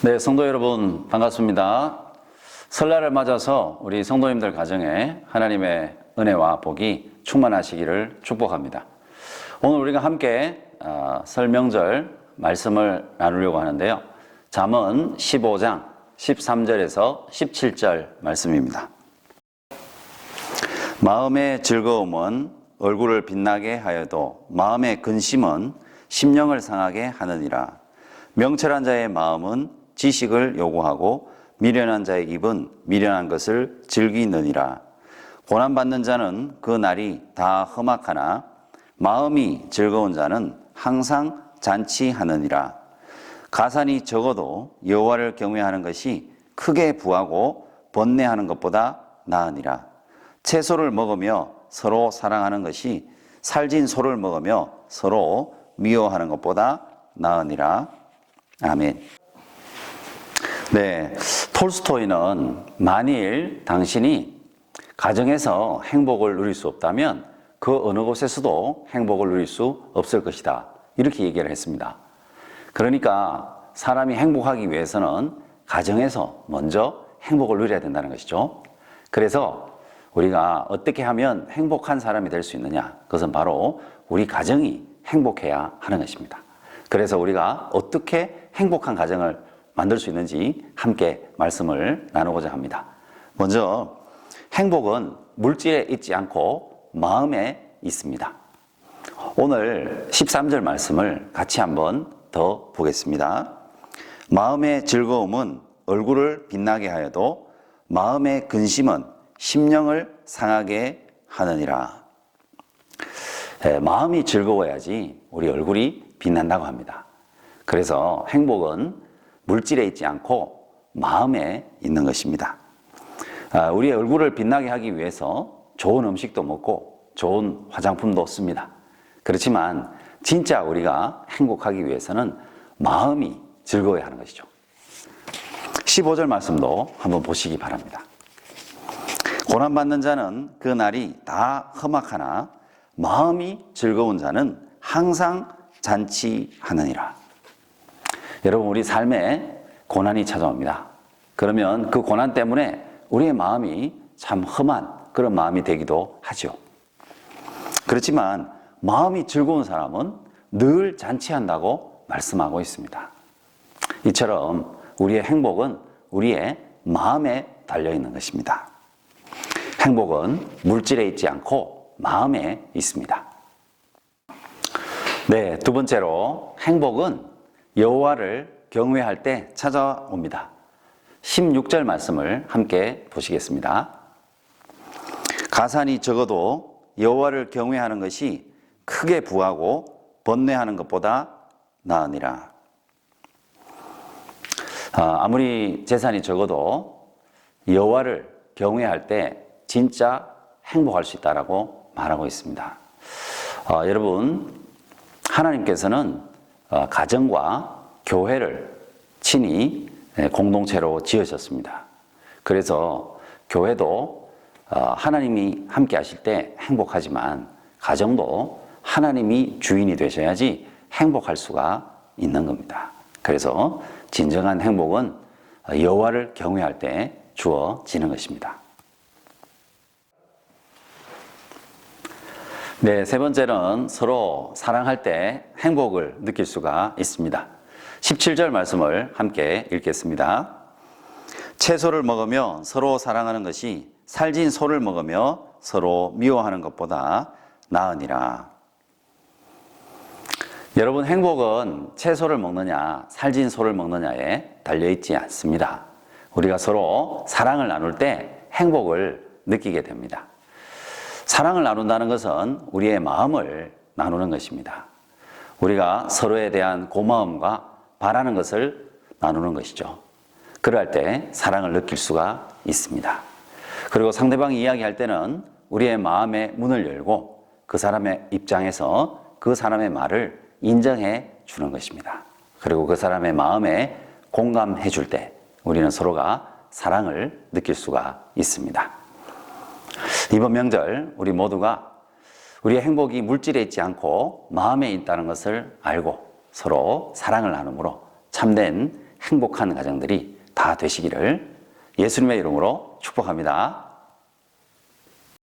네, 성도 여러분 반갑습니다. 설날을 맞아서 우리 성도님들 가정에 하나님의 은혜와 복이 충만하시기를 축복합니다. 오늘 우리가 함께 어, 설 명절 말씀을 나누려고 하는데요. 잠언 15장 13절에서 17절 말씀입니다. 마음의 즐거움은 얼굴을 빛나게 하여도 마음의 근심은 심령을 상하게 하느니라. 명철한 자의 마음은 지식을 요구하고 미련한 자의 입은 미련한 것을 즐기느니라. 고난받는 자는 그 날이 다 험악하나 마음이 즐거운 자는 항상 잔치하느니라. 가산이 적어도 여호와를 경외하는 것이 크게 부하고 번뇌하는 것보다 나으니라. 채소를 먹으며 서로 사랑하는 것이 살진 소를 먹으며 서로 미워하는 것보다 나으니라. 아멘. 네, 톨스토이는 만일 당신이 가정에서 행복을 누릴 수 없다면 그 어느 곳에서도 행복을 누릴 수 없을 것이다. 이렇게 얘기를 했습니다. 그러니까 사람이 행복하기 위해서는 가정에서 먼저 행복을 누려야 된다는 것이죠. 그래서 우리가 어떻게 하면 행복한 사람이 될 수 있느냐? 그것은 바로 우리 가정이 행복해야 하는 것입니다. 그래서 우리가 어떻게 행복한 가정을 만들 수 있는지 함께 말씀을 나누고자 합니다. 먼저 행복은 물질에 있지 않고 마음에 있습니다. 오늘 13절 말씀을 같이 한번 더 보겠습니다. 마음의 즐거움은 얼굴을 빛나게 하여도 마음의 근심은 심령을 상하게 하느니라. 예, 마음이 즐거워야지 우리 얼굴이 빛난다고 합니다. 그래서 행복은 물질에 있지 않고 마음에 있는 것입니다. 아, 우리의 얼굴을 빛나게 하기 위해서 좋은 음식도 먹고 좋은 화장품도 씁니다. 그렇지만 진짜 우리가 행복하기 위해서는 마음이 즐거워야 하는 것이죠. 15절 말씀도 한번 보시기 바랍니다. 고난받는 자는 그 날이 다 험악하나 마음이 즐거운 자는 항상 잔치하느니라. 여러분, 우리 삶에 고난이 찾아옵니다. 그러면 그 고난 때문에 우리의 마음이 참 험한 그런 마음이 되기도 하죠. 그렇지만 마음이 즐거운 사람은 늘 잔치한다고 말씀하고 있습니다. 이처럼 우리의 행복은 우리의 마음에 달려 있는 것입니다. 행복은 물질에 있지 않고 마음에 있습니다. 네, 두 번째로 행복은 여호와를 경외할 때 찾아옵니다. 16절 말씀을 함께 보시겠습니다. 가산이 적어도 여호와를 경외하는 것이 크게 부하고 번뇌하는 것보다 나으니라. 아, 아무리 재산이 적어도 여호와를 경외할 때 진짜 행복할 수 있다라고 말하고 있습니다. 아, 여러분 하나님께서는 어, 가정과 교회를 친히 예, 공동체로 지으셨습니다. 그래서 교회도 어, 하나님이 함께 하실 때 행복하지만 가정도 하나님이 주인이 되셔야지 행복할 수가 있는 겁니다. 그래서 진정한 행복은 여호와를 경외할 때 주어지는 것입니다. 네, 세 번째는 서로 사랑할 때 행복을 느낄 수가 있습니다. 17절 말씀을 함께 읽겠습니다. 채소를 먹으며 서로 사랑하는 것이 살진 소를 먹으며 서로 미워하는 것보다 나으니라. 여러분, 행복은 채소를 먹느냐, 살진 소를 먹느냐에 달려있지 않습니다. 우리가 서로 사랑을 나눌 때 행복을 느끼게 됩니다. 사랑을 나눈다는 것은 우리의 마음을 나누는 것입니다. 우리가 서로에 대한 고마움과 바라는 것을 나누는 것이죠. 그럴 때 사랑을 느낄 수가 있습니다. 그리고 상대방이 이야기할 때는 우리의 마음의 문을 열고 그 사람의 입장에서 그 사람의 말을 인정해 주는 것입니다. 그리고 그 사람의 마음에 공감해 줄 때 우리는 서로가 사랑을 느낄 수가 있습니다. 이번 명절 우리 모두가 우리의 행복이 물질에 있지 않고 마음에 있다는 것을 알고 서로 사랑을 나눔으로 참된 행복한 가정들이 다 되시기를 예수님의 이름으로 축복합니다.